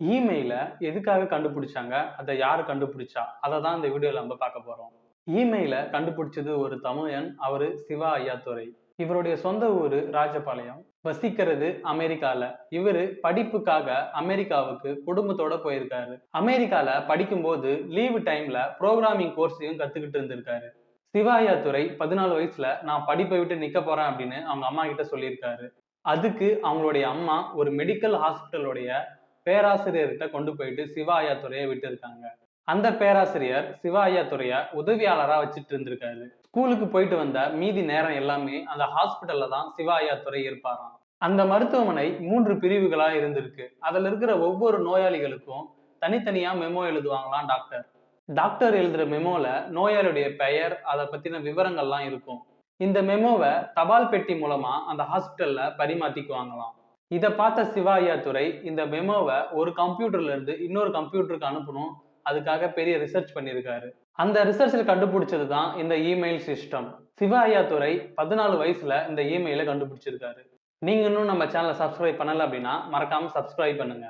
இமெயிலை எதுக்காக கண்டுபிடிச்சாங்க? அதை யார் கண்டுபிடிச்சா? அதை தான் இந்த வீடியோவில் நம்ம பார்க்க போகிறோம் இமெயிலை கண்டுபிடிச்சது ஒரு தமிழன் அவர் சிவா ஐயாத்துறை. இவருடைய சொந்த ஊர் ராஜபாளையம். வசிக்கிறது அமெரிக்கால. இவரு படிப்புக்காக அமெரிக்காவுக்கு குடும்பத்தோட போயிருக்காரு. அமெரிக்கால படிக்கும்போது லீவு டைம்ல ப்ரோக்ராமிங் கோர்ஸையும் கத்துக்கிட்டு இருந்திருக்காரு. சிவா ஐயாத்துரை பதினாலு வயசுல நான் படிப்பை விட்டு நிக்க போறேன் அப்படின்னு அவங்க அம்மா கிட்ட சொல்லியிருக்காரு. அதுக்கு அவங்களுடைய அம்மா ஒரு மெடிக்கல் ஹாஸ்பிட்டலுடைய பேராசிரியர்கிட்ட கொண்டு போயிட்டு சிவா துறையை விட்டு இருக்காங்க அந்த பேராசிரியர் சிவா துறைய உதவியாளராக வச்சுட்டு இருந்திருக்காரு. ஸ்கூலுக்கு போயிட்டு வந்த மீதி நேரம் எல்லாமே அந்த ஹாஸ்பிட்டல்ல தான் சிவா துறை இருப்பாராம். அந்த மருத்துவமனை மூன்று பிரிவுகளா இருந்திருக்கு. அதுல இருக்கிற ஒவ்வொரு நோயாளிகளுக்கும் தனித்தனியா மெமோ எழுதுவாங்களாம் டாக்டர் டாக்டர் எழுதுற மெமோல நோயாளியுடைய பெயர் அதை பத்தின விவரங்கள்லாம் இருக்கும். இந்த மெமோவை தபால் பெட்டி மூலமா அந்த ஹாஸ்பிட்டல்ல பரிமாத்திக்குவாங்களாம். இதை பார்த்த சிவாயா துறை இந்த மெமோவை ஒரு கம்ப்யூட்டர்ல இருந்து இன்னொரு கம்ப்யூட்டருக்கு அனுப்பணும். அதுக்காக பெரிய ரிசர்ச் பண்ணியிருக்காரு. அந்த ரிசர்ச்சில் கண்டுபிடிச்சது தான் இந்த இமெயில் சிஸ்டம் சிவாயா துறை பதினாலு வயசுல இந்த இமெயிலை கண்டுபிடிச்சிருக்காரு. நீங்க இன்னும் நம்ம சேனலை சப்ஸ்கிரைப் பண்ணல அப்படின்னா மறக்காம சப்ஸ்கிரைப் பண்ணுங்க.